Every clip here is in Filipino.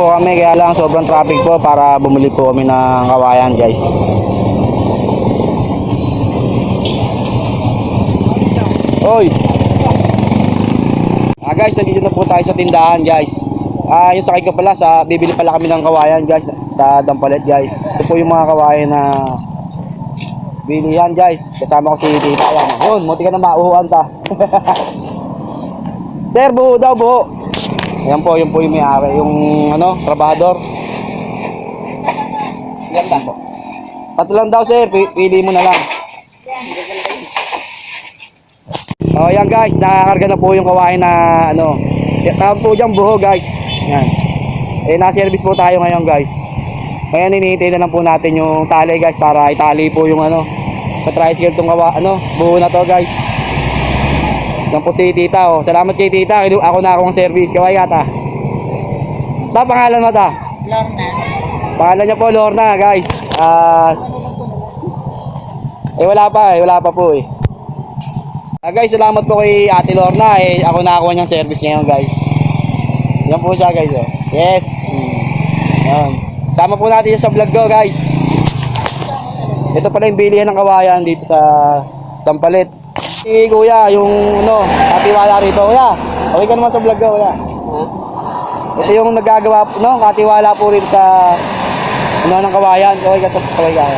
po kami kaya lang sobrang traffic po para bumili po kami ng kawayan guys. Oy! Ah guys, nandito na po tayo sa tindahan guys. Ah, yung sakay ko pala sa bibili pala kami ng kawayan guys sa Dampalet guys. Ito po yung mga kawayan na bilihan guys. Kasama ko si Tita yan. Yun, muti ka na mauhuan ta. Sir, buho daw, buho. Ayan po, yun po yung may-ari, yung ano, trabahador. Ganda po. Tatlo lang daw, sir. Pi- Pili mo na lang. Oh, yan guys, nakakarga na po yung kawain na ano. Tawag po dyan buho guys. Yan. Eh, na-service po tayo ngayon guys. Ngayon hinihintay na lang po natin yung tali guys para itali po yung ano sa tricycle tong kawa, ano, buho na to guys. Yan po si tita oh. Salamat kay tita. Ako na akong service. Kaway yata. Ta pangalan mo ta? Lorna. Pangalan niya po Lorna guys. Ah eh wala pa eh, wala pa po eh. Ah, guys, salamat po kay Ate Lorna eh ako nakakuha niyang service ngayon guys. Yan po siya guys oh. Yes. Mm. Yan. Sama po natin sa vlog ko guys. Ito pala yung bilihan ng kawayan dito sa Tampalit. Si Kuya, yung ano, katiwala rito. Kuya, okay ka naman sa vlog ko, Kuya. Ito yung nagagawa, no, katiwala po rin sa ano ng kawayan. Okay ka sa kawayan.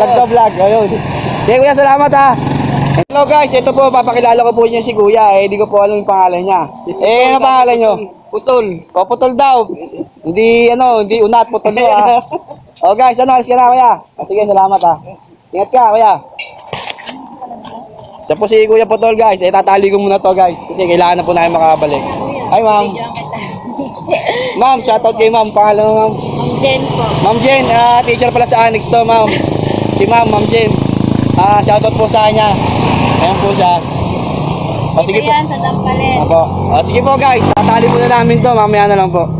Vlog to vlog, ayun. Sige Kuya, salamat ha. Hello guys, ito po, papakilala ko po niyo si Kuya. Eh, hindi ko po alam yung pangalan niya. Eh, ano pangalan niyo? Putol. O, putol daw. Hindi, ano, hindi unat, putol daw ha. O guys, ano, alis ka na Kuya. O, sige, salamat ha. Ingat ka, Kuya. Siya po si Kuya Putol guys. Eh, tatali ko muna to guys. Kasi kailangan na po namin makabalik. Ay ma'am. Ma'am, shoutout kay ma'am. Pangalan mo ma'am. Ma'am Jen po. Ma'am Jen, ah, teacher pala sa Annex to ma'am. Si ma'am, ma'am Jen. Ah, shoutout po sa kanya. Ayan po siya. O sige po. yan sa Dampalet. Apo. O sige po guys, tatali po na namin to. Mamaya na lang po.